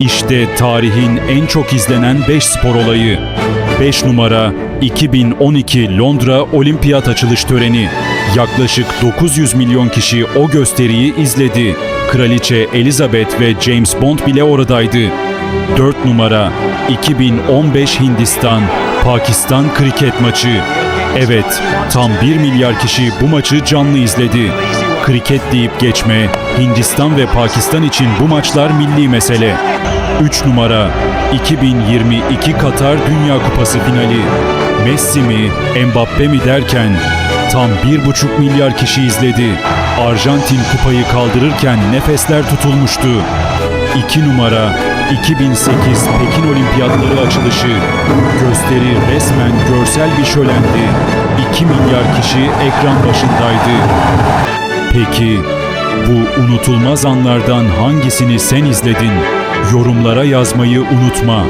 İşte tarihin en çok izlenen 5 spor olayı. 5 numara 2012 Londra Olimpiyat açılış töreni. Yaklaşık 900 milyon kişi o gösteriyi izledi. Kraliçe Elizabeth ve James Bond bile oradaydı. 4 numara 2015 Hindistan Pakistan kriket maçı. Evet, tam 1 milyar kişi bu maçı canlı izledi. Kriket deyip geçme, Hindistan ve Pakistan için bu maçlar milli mesele. 3 numara 2022 Katar Dünya Kupası finali. Messi mi, Mbappe mi derken tam 1,5 milyar kişi izledi. Arjantin kupayı kaldırırken nefesler tutulmuştu. 2 numara 2008 Pekin Olimpiyatları açılışı. Gösteri resmen görsel bir şölendi. 2 milyar kişi ekran başındaydı. Peki bu unutulmaz anlardan hangisini sen izledin? Yorumlara yazmayı unutma.